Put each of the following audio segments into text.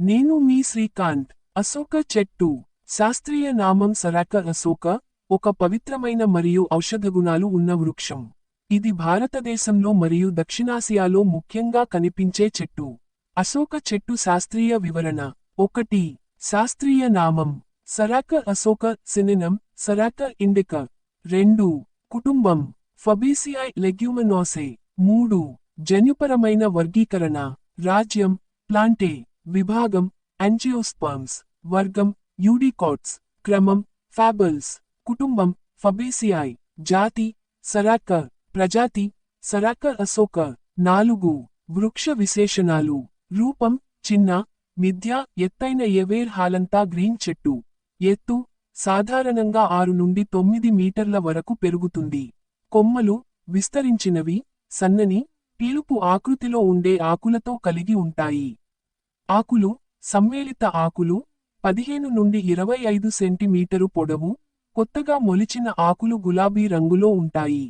నేను మీ శ్రీకాంత్ అశోక చెట్టు శాస్త్రీయ నామం సరాక అశోక ఒక పవిత్రమైన మరియు ఔషధ గుణాలు ఉన్న వృక్షం. ఇది భారతదేశంలో మరియు దక్షిణాసియాలో ముఖ్యంగా కనిపించే చెట్టు. అశోక చెట్టు శాస్త్రీయ వివరణ. ఒకటి శాస్త్రీయ నామం. సరాక అశోక సినినం సరాక ఇండిక. రెండు కుటుంబం. ఫబీసిఐ లెగ్యూమనోసే. మూడు జన్యుపరమైన వర్గీకరణ. రాజ్యం ప్లాంటే. విభాగం యాంజియోస్పర్మ్స్ వర్గం యూడికాట్స్ క్రమం ఫాబల్స్ కుటుంబం ఫబేసిఐ జాతి సరాకర్ ప్రజాతి సరాకర్ అశోక నాలుగు వృక్ష విశేషణాలు రూపం చిన్న మిథ్య ఎత్తైన ఎవేర్ హాలంతా గ్రీన్ చెట్టు ఎత్తు సాధారణంగా ఆరు నుండి తొమ్మిది మీటర్ల వరకు పెరుగుతుంది. కొమ్మలు విస్తరించినవి సన్నని పీలుపు ఆకృతిలో ఉండే ఆకులతో కలిగి ఉంటాయి. ఆకులు సమ్మేళిత ఆకులు పదిహేను నుండి ఇరవై ఐదు సెంటీమీటరు పొడవు కొత్తగా మొలిచిన ఆకులు గులాబీ రంగులో ఉంటాయి.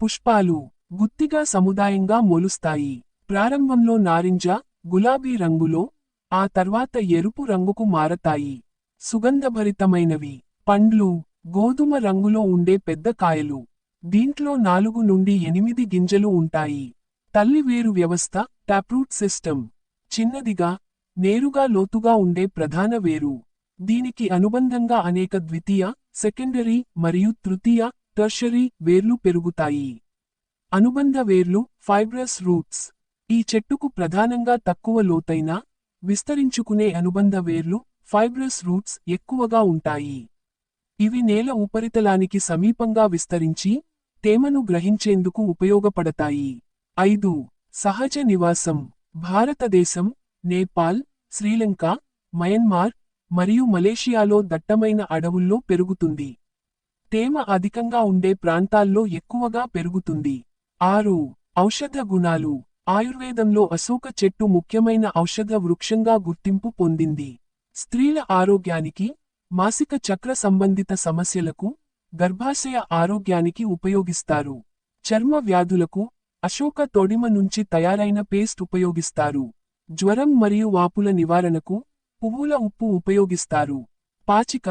పుష్పాలు గుత్తిగా సముదాయంగా మొలుస్తాయి. ప్రారంభంలో నారింజ గులాబీ రంగులో ఆ తర్వాత ఎరుపు రంగుకు మారతాయి. సుగంధభరితమైనవి పండ్లు గోధుమ రంగులో ఉండే పెద్ద కాయలు. దీంట్లో నాలుగు నుండి ఎనిమిది గింజలు ఉంటాయి. తల్లి వేరు వ్యవస్థ ట్యాప్రూట్ సిస్టమ్. చిన్నదిగా నేరుగా లోతుగా ఉండే ప్రధాన వేరు. దీనికి అనుబంధంగా అనేక ద్వితీయ సెకండరీ మరియు తృతీయ టర్షరీ వేర్లు పెరుగుతాయి. అనుబంధ వేర్లు ఫైబ్రస్ రూట్స్. ఈ చెట్టుకు ప్రధానంగా తక్కువ లోతైన విస్తరించుకునే అనుబంధ వేర్లు ఫైబ్రస్ రూట్స్ ఎక్కువగా ఉంటాయి. ఇవి నేల ఉపరితలానికి సమీపంగా విస్తరించి తేమను గ్రహించేందుకు ఉపయోగపడతాయి. ఐదు. సహజ నివాసం. భారతదేశం నేపాల్ శ్రీలంక మయన్మార్ మరియు మలేషియాలో దట్టమైన అడవుల్లో పెరుగుతుంది. తేమ అధికంగా ఉండే ప్రాంతాల్లో ఎక్కువగా పెరుగుతుంది. ఆరు ఔషధ గుణాలు. ఆయుర్వేదంలో అశోక చెట్టు ముఖ్యమైన ఔషధ వృక్షంగా గుర్తింపు పొందింది. స్త్రీల ఆరోగ్యానికి మాసిక చక్ర సంబంధిత సమస్యలకు గర్భాశయ ఆరోగ్యానికి ఉపయోగిస్తారు. చర్మ వ్యాధులకు అశోక తొడిమ నుంచి తయారైన పేస్ట్ ఉపయోగిస్తారు. జ్వరం మరియు వాపుల నివారణకు పువ్వుల ఉప్పు ఉపయోగిస్తారు. పాచిక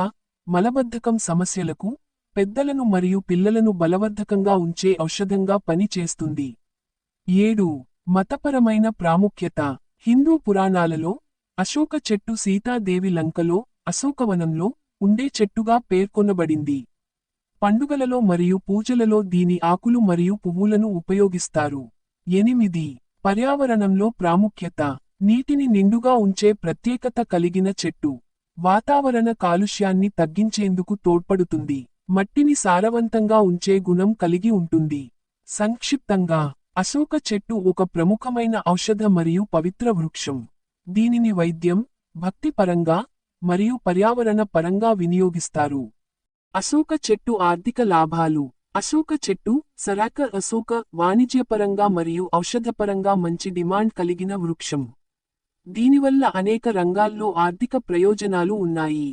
మలబద్ధకం సమస్యలకు పెద్దలను మరియు పిల్లలను బలవర్ధకంగా ఉంచే ఔషధంగా పనిచేస్తుంది. ఏడు మతపరమైన ప్రాముఖ్యత. హిందూ పురాణాలలో అశోక చెట్టు సీతాదేవి లంకలో అశోకవనంలో ఉండే చెట్టుగా పేర్కొనబడింది. పండుగలలో మరియు పూజలలో దీని ఆకులు మరియు పువ్వులను ఉపయోగిస్తారు. ఎనిమిది. పర్యావరణంలో ప్రాముఖ్యత. నీటిని నిండుగా ఉంచే ప్రత్యేకత కలిగిన చెట్టు. వాతావరణ కాలుష్యాన్ని తగ్గించేందుకు తోడ్పడుతుంది. మట్టిని సారవంతంగా ఉంచే గుణం కలిగి ఉంటుంది. సంక్షిప్తంగా. అశోక చెట్టు ఒక ప్రముఖమైన ఔషధ మరియు పవిత్ర వృక్షం. దీనిని వైద్యం భక్తిపరంగా మరియు పర్యావరణ పరంగా వినియోగిస్తారు. అశోక చెట్టు ఆర్థిక లాభాలు. అశోక చెట్టు సరాక అశోక వాణిజ్యపరంగా మరియు ఔషధపరంగా మంచి డిమాండ్ కలిగిన వృక్షం. దీనివల్ల అనేక రంగాల్లో ఆర్థిక ప్రయోజనాలు ఉన్నాయి.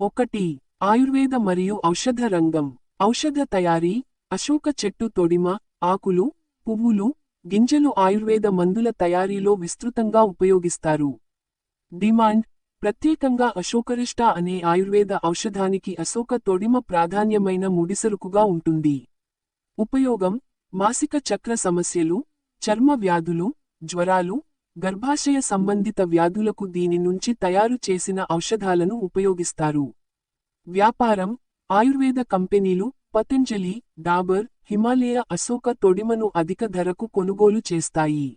ఒకటి ఆయుర్వేద మరియు ఔషధ రంగం. ఔషధ తయారీ అశోక చెట్టు తొడిమ ఆకులు పువ్వులు గింజలు ఆయుర్వేద మందుల తయారీలో విస్తృతంగా ఉపయోగిస్తారు. డిమాండ్ ప్రత్యేకంగా అశోకరిష్ట అనే ఆయుర్వేద ఔషధానికి అశోక తొడిమ ప్రాధాన్యమైన ముడిసరుకుగా ఉంటుంది. ఉపయోగం మాసిక చక్ర సమస్యలు చర్మ వ్యాధులు జ్వరాలు గర్భాశయ సంబంధిత వ్యాధులకు దీని నుంచి తయారు చేసిన ఔషధాలను ఉపయోగిస్తారు. వ్యాపారం ఆయుర్వేద కంపెనీలు పతంజలి డాబర్ హిమాలయ అశోక తొడిమను అధిక ధరకు కొనుగోలు చేస్తాయి.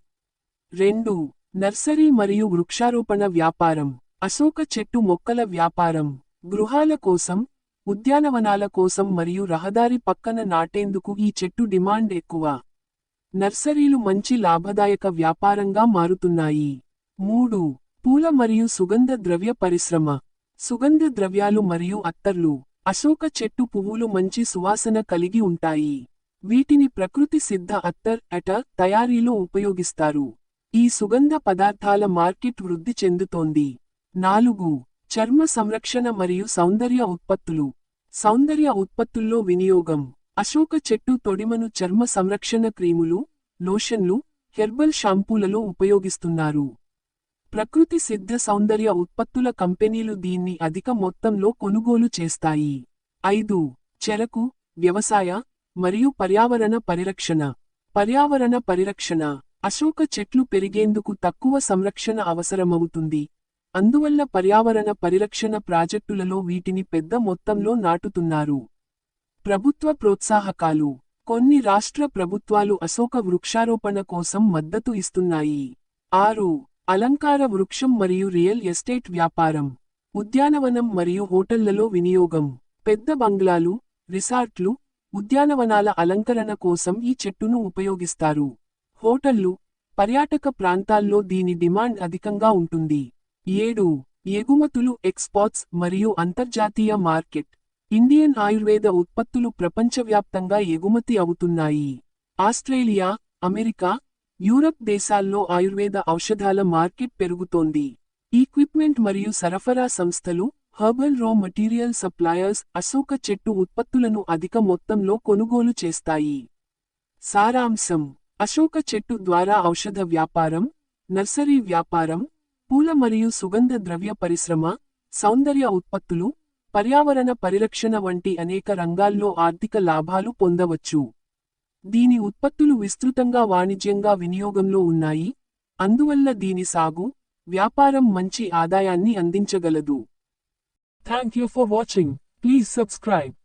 రెండు నర్సరీ మరియు వృక్షారోపణ వ్యాపారం. అశోక చెట్టు మొక్కల వ్యాపారం. గృహాల కోసం ఉద్యానవనాల కోసం మరియు రహదారి పక్కన నాటేందుకు ఈ చెట్టు డిమాండ్ ఎక్కువ. నర్సరీలు మంచి లాభదాయక వ్యాపారంగా మారుతున్నాయి. మూడు. పూల మరియు సుగంధ ద్రవ్య పరిశ్రమ. సుగంధ ద్రవ్యాలు మరియు అత్తర్లు. అశోక చెట్టు పువ్వులు మంచి సువాసన కలిగి ఉంటాయి. వీటిని ప్రకృతి సిద్ధ అత్తర్ అట తయారీలో ఉపయోగిస్తారు. ఈ సుగంధ పదార్థాల మార్కెట్ వృద్ధి చెందుతోంది. నాలుగు. చర్మ సంరక్షణ మరియు సౌందర్య ఉత్పత్తులు. సౌందర్య ఉత్పత్తుల్లో వినియోగం. అశోక చెట్టు తొడిమను చర్మ సంరక్షణ క్రీములు లోషన్లు హెర్బల్ షాంపూలలో ఉపయోగిస్తున్నారు. ప్రకృతి సిద్ధ సౌందర్య ఉత్పత్తుల కంపెనీలు దీన్ని అధిక మొత్తంలో కొనుగోలు చేస్తాయి. ఐదు. చెరకు వ్యవసాయ మరియు పర్యావరణ పరిరక్షణ. పర్యావరణ పరిరక్షణ. అశోక చెట్లు పెరిగేందుకు తక్కువ సంరక్షణ అవసరమవుతుంది. అందువల్ల పర్యావరణ పరిరక్షణ ప్రాజెక్టులలో వీటిని పెద్ద మొత్తంలో నాటుతున్నారు. ప్రభుత్వ ప్రోత్సాహకాలు కొన్ని రాష్ట్ర ప్రభుత్వాలు అశోక వృక్షారోపణ కోసం మద్దతు ఇస్తున్నాయి. ఆరు అలంకార వృక్షం మరియు రియల్ ఎస్టేట్ వ్యాపారం ఉద్యానవనం మరియు హోటళ్ళలో వినియోగం పెద్ద బంగ్లాలు రిసార్ట్లు ఉద్యానవనాల అలంకరణ కోసం ఈ చెట్టును ఉపయోగిస్తారు. హోటళ్ళు పర్యాటక ప్రాంతాల్లో దీని డిమాండ్ అధికంగా ఉంటుంది. ఏడు ఎగుమతులు ఎక్స్పోర్ట్స్ మరియు అంతర్జాతీయ మార్కెట్. ఇండియన్ ఆయుర్వేద ఉత్పత్తులు ప్రపంచవ్యాప్తంగా ఎగుమతి అవుతున్నాయి. ఆస్ట్రేలియా అమెరికా యూరప్ దేశాల్లో ఆయుర్వేద ఔషధాల మార్కెట్ పెరుగుతోంది. ఈక్విప్మెంట్ మరియు సరఫరా సంస్థలు హర్బల్ రా మటీరియల్ సప్లయర్స్ అశోక చెట్టు ఉత్పత్తులను అధిక మొత్తంలో కొనుగోలు చేస్తాయి. సారాంశం అశోక చెట్టు ద్వారా ఔషధ వ్యాపారం నర్సరీ వ్యాపారం పూల మరియు సుగంధ ద్రవ్య పరిశ్రమ సౌందర్య ఉత్పత్తులు పర్యావరణ పరిరక్షణ వంటి అనేక రంగాల్లో ఆర్థిక లాభాలు పొందవచ్చు. దీని ఉత్పత్తులు విస్తృతంగా వాణిజ్యంగా వినియోగంలో ఉన్నాయి. అందువల్ల దీని సాగు వ్యాపారం మంచి ఆదాయాన్ని అందించగలదు. Thank you for watching please subscribe